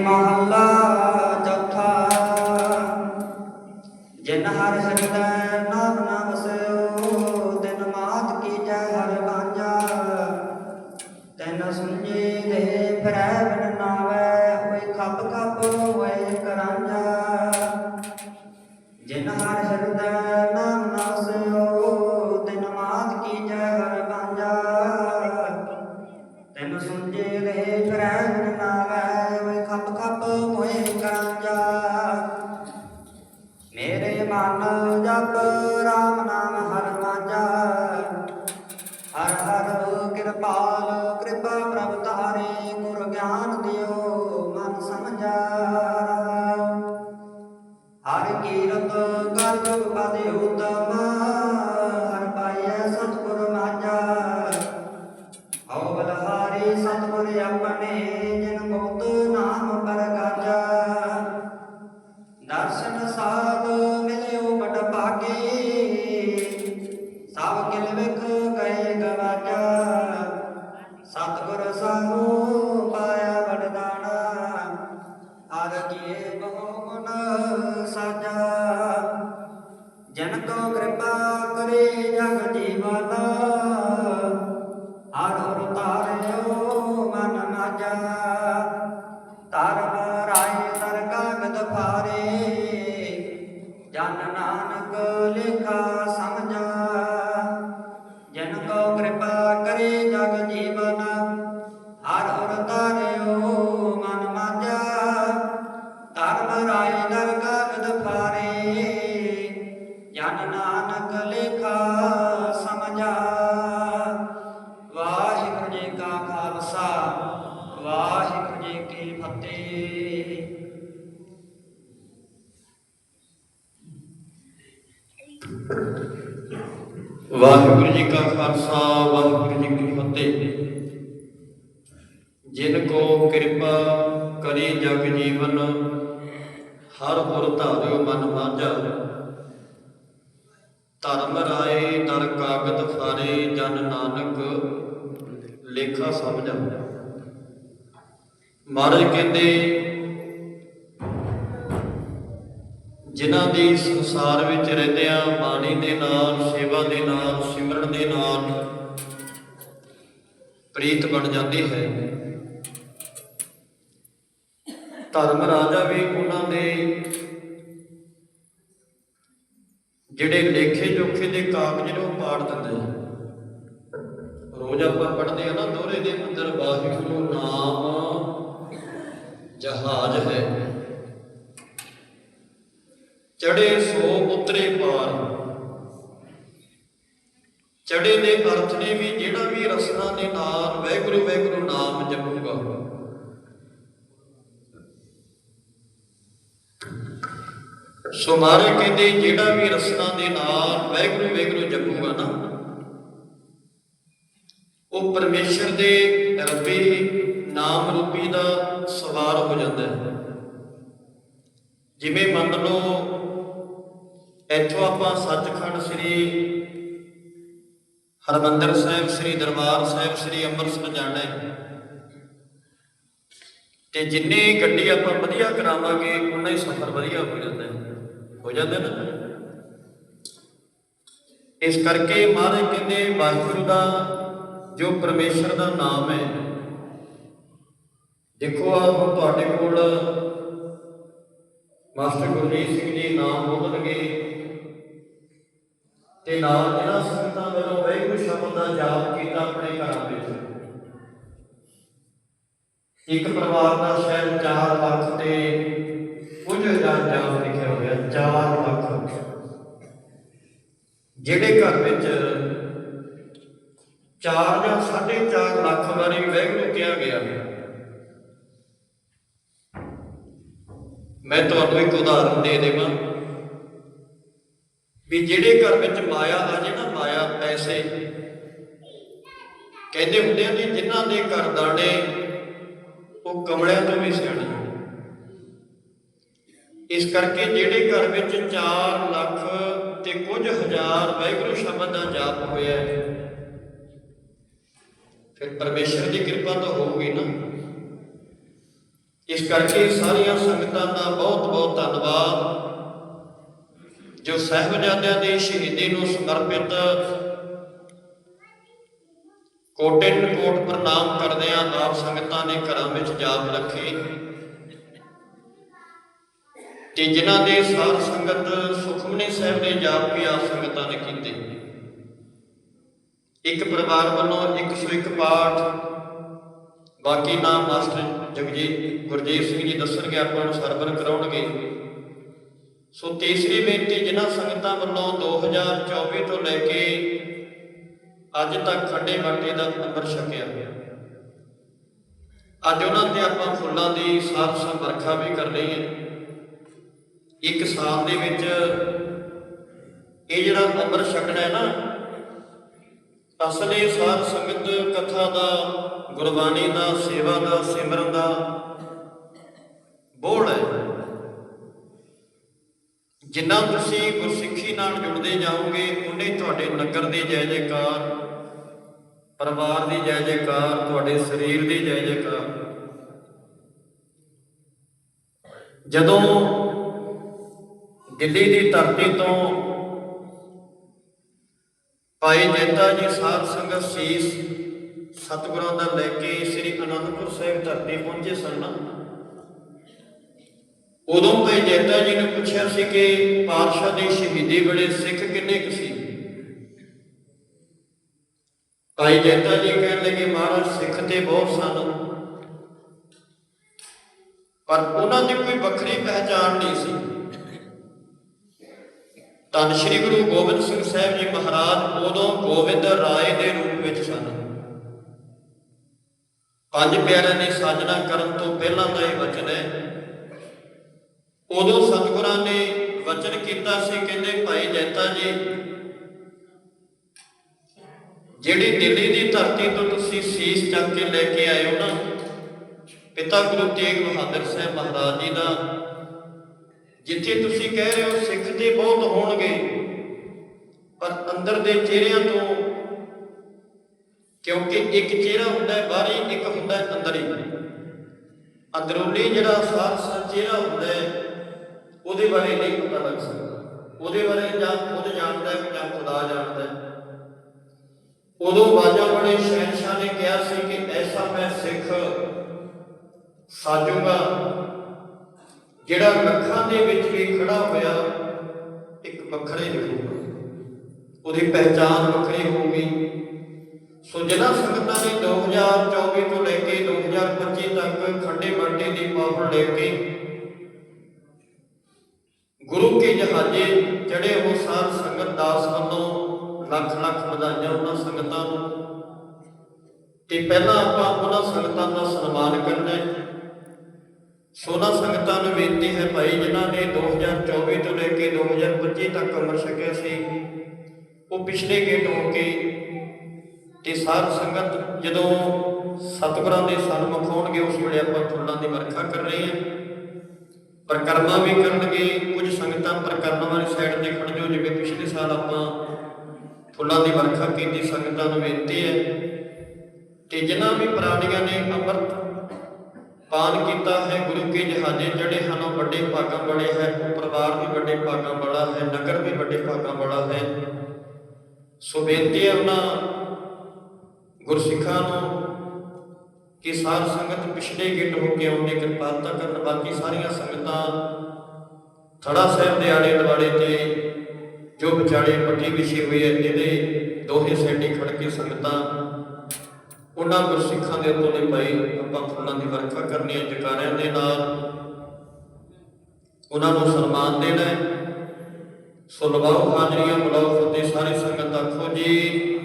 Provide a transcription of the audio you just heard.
ਮਹੱਲਾ ਚੌਥਾ। ਜਿਨ ਹਰ ਹਿਰਦੈ ਨਾਮ ਨਾ ਜਪ ਰਾਮ ਸਤਿਗੁਰ ਸਾਹੂ ਧਰਮ ਕਾਗਦ ਫਾਰੇ ਜਨ ਨਾਨਕ ਲੇਖਾ ਸਮਝਾ। ਵਾਹਿਗੁਰੂ ਜੀ ਕਾ ਖਾਲਸਾ, ਵਾਹਿਗੁਰੂ ਜੀ ਕੀ ਫਤਿਹ। ਵਾਹਿਗੁਰੂ ਜੀ ਕਾ ਖਾਲਸਾ, ਵਾਹਿਗੁਰੂ ਜੀ ਕੀ ਫਤਿਹ। ਜਿਨ ਕੋ ਕਿਰਪਾ ਕਰੀ ਜਗ ਜੀਵਨ ਹਰ ਪੁਰ ਧਾਰਿਓ ਮਨ ਮਾਝਾ। ਧਰਮ ਰਾਏ ਦਰ ਕਾਗਦ ਫਾਰੇ ਜਨ ਨਾਨਕ ਲੇਖਾ ਸਮਝਾ। ਮਹਾਰਾਜ ਕਹਿੰਦੇ, ਜਿਨ੍ਹਾਂ ਦੀ ਸੰਸਾਰ ਵਿੱਚ ਰਹਿੰਦਿਆਂ ਬਾਣੀ ਦੇ ਨਾਲ, ਸੇਵਾ ਦੇ ਨਾਲ, ਸਿਮਰਨ ਦੇ ਨਾਲ, ਪ੍ਰੀਤ ਬਣ ਜਾਂਦੀ ਹੈ। ਧਰਮ ਰਾਜਾ ਵੀ ਉਹਨਾਂ ਦੇ ਜਿਹੜੇ ਲੇਖੇ ਜੋਖੇ ਦੇ ਕਾਗਜ਼ ਨੂੰ ਪਾੜ ਦਿੰਦੇ ਰੋਜ਼ ਆਪਾਂ ਪੜ੍ਹਦੇ ਆ ਨਾ, ਦੋਹਰੇ ਦੇ ਅੰਦਰ ਵਾਹਿਗੁਰੂ ਨਾਮ ਜਹਾਜ਼ ਹੈ। ਚੜੇ ਸੋ ਉਤਰੇ ਪਾਰ। ਚੜੇ ਦੇ ਅਰਥ ਨੇ ਵੀ ਜਿਹੜਾ ਵੀ ਰਸਨਾ ਦੇ ਨਾਲ ਵੈਗੁਰੂ ਵੈਗੁਰੂ ਨਾਮ ਜਪੂਗਾ। ਸੋ ਮਾਰੇ ਕਹਿੰਦੇ, ਜਿਹੜਾ ਵੀ ਰਸਨਾ ਦੇ ਨਾਲ ਵੈਗੁਰੂ ਵੈਗੁਰੂ ਜਪੂਗਾ ਨਾ, ਉਹ ਪਰਮੇਸ਼ਰ ਦੇ ਰੱਬੇ ਨਾਮ ਰੂਪੀ ਦਾ ਸਵਾਰ ਹੋ ਜਾਂਦਾ ਹੈ। ਜਿਵੇਂ ਮੰਨ ਲਓ, ਇੱਥੋਂ ਆਪਾਂ ਸੱਚਖੰਡ ਸ੍ਰੀ ਹਰਮੰਦਰ ਸਾਹਿਬ, ਸ੍ਰੀ ਦਰਬਾਰ ਸਾਹਿਬ, ਸ੍ਰੀ ਅੰਮ੍ਰਿਤਸਰ ਜਾਣਾ ਹੈ। ਤੇ ਜਿੰਨੀ ਗੱਡੀ ਆਪਾਂ ਵਧੀਆ ਕਰਾਵਾਂਗੇ, ਉਨਾ ਹੀ ਸਫ਼ਰ ਵਧੀਆ ਹੋ ਜਾਂਦਾ ਹੈ ਹੋ ਜਾਂਦਾ ਨਾ। ਇਸ ਕਰਕੇ ਮਹਾਰਾਜ ਕਹਿੰਦੇ ਵਾਹਿਗੁਰੂ ਦਾ ਜੋ ਪਰਮੇਸ਼ਰ ਦਾ ਨਾਮ ਹੈ, ਦੇਖੋ ਆ ਹੁਣ ਤੁਹਾਡੇ ਕੋਲ ਮਾਸਟਰ ਗੁਰਜੀਤ ਸਿੰਘ ਜੀ ਨਾਮ ਬੋਲਣਗੇ। ਤੇ ਨਾਲ ਜਿਹੜਾ ਸੰਗਤਾਂ ਵੱਲੋਂ ਵਾਹਿਗੁਰੂ ਸ਼ਬਦ ਦਾ ਜਾਪ ਕੀਤਾ ਆਪਣੇ ਘਰਾਂ ਵਿੱਚ। ਇੱਕ ਪਰਿਵਾਰ ਦਾ ਸ਼ਾਇਦ 4 ਲੱਖ ਤੇ ਜਿਹੜੇ ਘਰ ਵਿੱਚ 4 ਜਾਂ 4.5 ਲੱਖ ਵਾਰੀ ਵਾਹਿਗੁਰੂ ਕਿਹਾ ਗਿਆ ਮੈਂ ਤੁਹਾਨੂੰ ਇੱਕ ਉਦਾਹਰਨ ਦੇ ਦੇਵਾਂ ਵੀ ਜਿਹੜੇ ਘਰ ਵਿੱਚ ਮਾਇਆ ਆ ਜੇ ਨਾ, ਮਾਇਆ ਪੈਸੇ। ਕਹਿੰਦੇ ਹੁੰਦੇ ਆ ਕਿ ਜਿਨ੍ਹਾਂ ਦੇ ਘਰ ਦਾਣੇ ਉਹ ਕਮਲਿਆਂ ਤੋਂ ਵੀ ਸਿਆਣੇ ਇਸ ਕਰਕੇ ਜਿਹੜੇ ਘਰ ਵਿੱਚ 4 ਲੱਖ ਤੇ ਕੁਝ ਹਜ਼ਾਰ ਵਾਹਿਗੁਰੂ ਸ਼ਬਦ ਦਾ ਜਾਪ ਹੋਇਆ ਹੈ। ਫਿਰ ਪਰਮੇਸ਼ਰ ਦੀ ਕਿਰਪਾ ਤਾਂ ਹੋਊਗੀ ਨਾ। ਇਸ ਕਰਕੇ ਸਾਰੀਆਂ ਸੰਗਤਾਂ ਦਾ ਬਹੁਤ ਬਹੁਤ ਧੰਨਵਾਦ। ਜੋ ਸਹਿਬਜ਼ਾਦਿਆਂ ਦੀ ਸ਼ਹੀਦੀ ਨੂੰ ਸਮਰਪਿਤ ਕੋਟੇ ਕੋਟ ਪ੍ਰਣਾਮ ਕਰਦੇ ਆ, ਆਪ ਸੰਗਤਾਂ ਨੇ ਘਰਾਂ ਵਿੱਚ ਜਾਪ ਰੱਖੀ। ਤੇ ਜਿਨ੍ਹਾਂ ਦੇ ਸਾਧ ਸੰਗਤ ਸੁਖਮਨੀ ਸਾਹਿਬ ਦੇ ਜਾਪ ਵੀ ਆਪ ਸੰਗਤਾਂ ਨੇ ਕੀਤੇ। ਇੱਕ ਪਰਿਵਾਰ ਵੱਲੋਂ 101 ਪਾਠ। ਬਾਕੀ ਨਾਮ ਮਾਸਟਰ ਜਗਜੀਤ ਗੁਰਜੀਤ ਸਿੰਘ ਜੀ ਦੱਸਣਗੇ, ਆਪਾਂ ਨੂੰ ਸਰਵਰ ਕਰਾਉਣਗੇ। ਸੋ ਤੀਸਰੀ ਬੇਨਤੀ ਜਿਨ੍ਹਾਂ ਸੰਗਤਾਂ ਵੱਲੋਂ 2024 ਤੋਂ ਲੈ ਕੇ ਅੱਜ ਤੱਕ ਖੰਡੇ ਬਾਟੇ ਦਾ ਅੰਮ੍ਰਿਤ ਛਕਿਆ ਅੱਜ ਉਹਨਾਂ ਤੇ ਆਪਾਂ ਫੁੱਲਾਂ ਦੀ ਸਾਧ ਸੰਵਰਖਾ ਵੀ ਕਰ ਰਹੀ ਹੈ। ਇੱਕ ਸਾਲ ਦੇ ਵਿੱਚ ਇਹ ਜਿਹੜਾ ਅੰਮ੍ਰਿਤ ਛਕਣਾ ਹੈ ਨਾ, ਅਸਲੇ ਸਾਧ ਸੰਗਤ ਕਥਾ ਦਾ, ਗੁਰਬਾਣੀ ਦਾ, ਸੇਵਾ ਦਾ, ਸਿਮਰਨ ਦਾ ਬੋੜ ਹੈ। ਜਿੰਨਾ ਤੁਸੀਂ ਗੁਰਸਿੱਖੀ ਨਾਲ ਜੁੜਦੇ ਜਾਓਗੇ ਉਨੇ ਤੁਹਾਡੇ ਨਗਰ ਦੇ ਜੈ ਜੈਕਾਰ, ਪਰਿਵਾਰ ਦੀ ਜੈ ਜੈਕਾਰ, ਤੁਹਾਡੇ ਸਰੀਰ ਦੀ ਜੈ ਜੈਕਾਰ। ਜਦੋਂ ਦਿੱਲੀ ਦੀ ਧਰਤੀ ਤੋਂ ਭਾਈ ਜੈਤਾ ਜੀ ਸਾਧ ਸੰਗਤ ਸੀਸ ਸਤਿਗੁਰਾਂ ਦਾ ਲੈ ਕੇ ਸ੍ਰੀ ਅਨੰਦਪੁਰ ਸਾਹਿਬ ਧਰਤੀ ਪਹੁੰਚੇ ਸਨ। ਉਦੋਂ ਭਾਈ ਜੈਤਾ ਜੀ ਨੇ ਪੁੱਛਿਆ ਸੀ ਕਿ ਪਾਤਸ਼ਾਹ ਦੀ ਸ਼ਹੀਦੀ ਵੇਲੇ ਸਿੱਖ ਕਿੰਨੇ ਕੁ ਸੀ? ਭਾਈ ਜੈਤਾ ਜੀ ਕਹਿਣ ਲੱਗੇ, ਮਹਾਰਾਜ, ਸਿੱਖ ਤੇ ਬਹੁਤ ਸਨ, ਪਰ ਉਹਨਾਂ ਦੀ ਕੋਈ ਵੱਖਰੀ ਪਹਿਚਾਣ ਨਹੀਂ ਸੀ। ਧੰਨ ਸ਼੍ਰੀ ਗੁਰੂ ਗੋਬਿੰਦ ਸਿੰਘ ਸਾਹਿਬ ਜੀ ਮਹਾਰਾਜ ਉਦੋਂ ਗੋਬਿੰਦ ਰਾਏ ਦੇ ਰੂਪ ਵਿੱਚ ਸਨ। ਪੰਜ ਪਿਆਰਿਆਂ ਦੀ ਸਾਜਨਾ ਕਰਨ ਤੋਂ ਪਹਿਲਾਂ ਦਾ ਇਹ ਵਚਨ ਹੈ। ਉਦੋਂ ਸਤਿਗੁਰਾਂ ਨੇ ਵਚਨ ਕੀਤਾ ਸੀ, ਕਹਿੰਦੇ, ਭਾਈ ਜੈਤਾ ਜੀ, ਜਿਹੜੀ ਦਿੱਲੀ ਦੀ ਧਰਤੀ ਤੋਂ ਤੁਸੀਂ ਸੀਸ ਚੱਕ ਕੇ ਲੈ ਕੇ ਆਏ ਹੋ ਨਾ, ਪਿਤਾ ਗੁਰੂ ਤੇਗ ਬਹਾਦਰ ਸਾਹਿਬ ਮਹਾਰਾਜ ਜੀ ਦਾ ਜਿੱਥੇ ਤੁਸੀਂ ਕਹਿ ਰਹੇ ਹੋ ਸਿੱਖ ਤੇ ਬਹੁਤ ਹੋਣਗੇ, ਪਰ ਅੰਦਰ ਦੇ ਚਿਹਰਿਆਂ ਤੋਂ ਕਿਉਂਕਿ ਇੱਕ ਚਿਹਰਾ ਹੁੰਦਾ ਹੈ, ਬਾਹਰੀ ਇੱਕ ਹੁੰਦਾ ਹੈ, ਅੰਦਰੀ। ਅੰਦਰੂਨੀ ਜਿਹੜਾ ਸਾਫ਼ ਚਿਹਰਾ ਹੁੰਦਾ ਹੈ, ਉਹਦੇ ਬਾਰੇ ਨਹੀਂ ਪਤਾ ਲੱਗ ਸਕਦਾ। ਉਹਦੇ ਬਾਰੇ ਜਾਂ ਖੁਦ ਜਾਣਦਾ ਹੈ ਜਾਂ ਖੁਦਾ ਜਾਣਦਾ ਹੈ। ਉਦੋਂ ਬਾਜਾ ਬੜੇ ਸ਼ਹਿਨशाह ਨੇ ਕਿਹਾ ਸੀ ਕਿ ਐਸਾ ਮੈਂ ਸਿੱਖ ਸਾਜੂਗਾ। ਜਿਹੜਾ ਲੱਖਾਂ ਦੇ ਵਿੱਚ ਵੀ ਖੜਾ ਹੋਇਆ, ਇੱਕ ਵੱਖਰੇ ਹੋਊਗਾ। ਉਹਦੀ ਪਹਿਚਾਨ ਵੱਖਰੀ ਹੋਊਗੀ। ਸੋ ਜਿਨ੍ਹਾਂ ਸੰਗਤਾਂ ਨੇ 2024 ਤੋਂ ਲੈ ਕੇ 2025 ਤੱਕ ਖੰਡੇ ਬਾਟੇ ਦੀ ਪਾਵਰ ਲੈ ਕੇ ਗੁਰੂ ਕੇ ਜਹਾਜ਼ੇ ਚੜੇ ਉਹ ਸਾਧ ਸੰਗਤ ਦਾਸ ਵੱਲੋਂ ਲੱਖ ਲੱਖ ਵਧਾਈਆਂ ਉਹਨਾਂ ਸੰਗਤਾਂ ਨੂੰ। ਤੇ ਪਹਿਲਾਂ ਆਪਾਂ ਉਹਨਾਂ ਸੰਗਤਾਂ ਦਾ ਸਨਮਾਨ ਕਰਨਾ ਹੈ। ਸੋਨਾ ਸੰਗਤਾਂ ਨੂੰ ਬੇਨਤੀ ਹੈ ਭਾਈ, ਜਿਨ੍ਹਾਂ ਨੇ 2024 ਤੋਂ ਲੈ ਕੇ 2025 ਤੱਕ ਅਮਰ ਛਕਿਆ ਸੀ, ਉਹ ਪਿਛਲੇ ਗੇਟ ਹੋ ਕੇ ਤੇ ਸਾਧ ਸੰਗਤ ਜਦੋਂ ਸਤਿਗੁਰਾਂ ਦੇ ਸਨਮੁਖ ਹੋਣਗੇ ਉਸ ਵੇਲੇ ਆਪਾਂ ਫੁੱਲਾਂ ਦੀ ਵਰਖਾ ਕਰ ਰਹੇ ਹਾਂ। ਪ੍ਰਕਰਮਾ ਵੀ ਕਰਨਗੇ, ਕੁਝ ਸੰਗਤਾਂ ਪ੍ਰਕਰਮਾਂ ਵਾਲੀ ਸਾਈਡ ਤੇ ਖੜ ਜਾਓ ਜਿਵੇਂ ਪਿਛਲੇ ਸਾਲ ਆਪਾਂ ਫੁੱਲਾਂ ਦੀ ਵਰਖਾ ਕੀਤੀ, ਸੰਗਤਾਂ ਨੂੰ ਬੇਨਤੀ ਹੈ। ਤੇ ਜਿਨ੍ਹਾਂ ਵੀ ਪ੍ਰਾਣੀਆਂ ਨੇ ਅੰਮ੍ਰਿਤ ਪਾਨ ਕੀਤਾ ਹੈ, ਗੁਰੂ ਕੇ ਜਹਾਜ਼ੇ ਜਿਹੜੇ ਹਨ, ਉਹ ਵੱਡੇ ਭਾਗਾਂ ਵਾਲੇ ਹੈ ਉਹ ਪਰਿਵਾਰ ਵੀ ਵੱਡੇ ਭਾਗਾਂ ਵਾਲਾ ਹੈ, ਨਗਰ ਵੀ ਵੱਡੇ ਭਾਗਾਂ ਵਾਲਾ ਹੈ। ਸੋ ਬੇਨਤੀ ਹੈ ਉਹਨਾਂ ਗੁਰਸਿੱਖਾਂ ਨੂੰ ਕਿ ਸਾਧ ਸੰਗਤ ਪਿਛਲੇ ਗਿੱਟ ਹੋ ਕੇ ਆਉਣ ਕਿਰਪਾਲਤਾ ਕਰਨ, ਬਾਕੀ ਸਾਰੀਆਂ ਸੰਗਤਾਂ ਥੜਾ ਸਾਹਿਬ ਦੇ ਆਲੇ ਦੁਆਲੇ ਤੇ ਜੋ ਵਿਚਾਲੇ ਪੱਟੀ ਵਿਛੀ ਹੋਈ ਹੈ ਇਹਦੇ ਦੋਹੇ ਸਾਈਡੇ ਖੜ ਕੇ ਸੰਗਤਾਂ ਉਹਨਾਂ ਗੁਰਸਿੱਖਾਂ ਦੇ ਉੱਤੋਂ ਦੇ ਭਾਈ ਆਪਾਂ ਫੁੱਲਾਂ ਦੀ ਵਰਖਾ ਕਰਨੀ ਹੈ ਜਕਾਰਿਆਂ ਦੇ ਨਾਲ। ਉਹਨਾਂ ਨੂੰ ਸਨਮਾਨ ਦੇਣਾ ਹੈ। ਸੋ ਲਵਾਓ ਹਾਜ਼ਰੀਆਂ, ਬੁਲਾਓ ਫਤਿਹ ਸਾਰੇ ਸੰਗਤ ਆਖੋ ਜੀ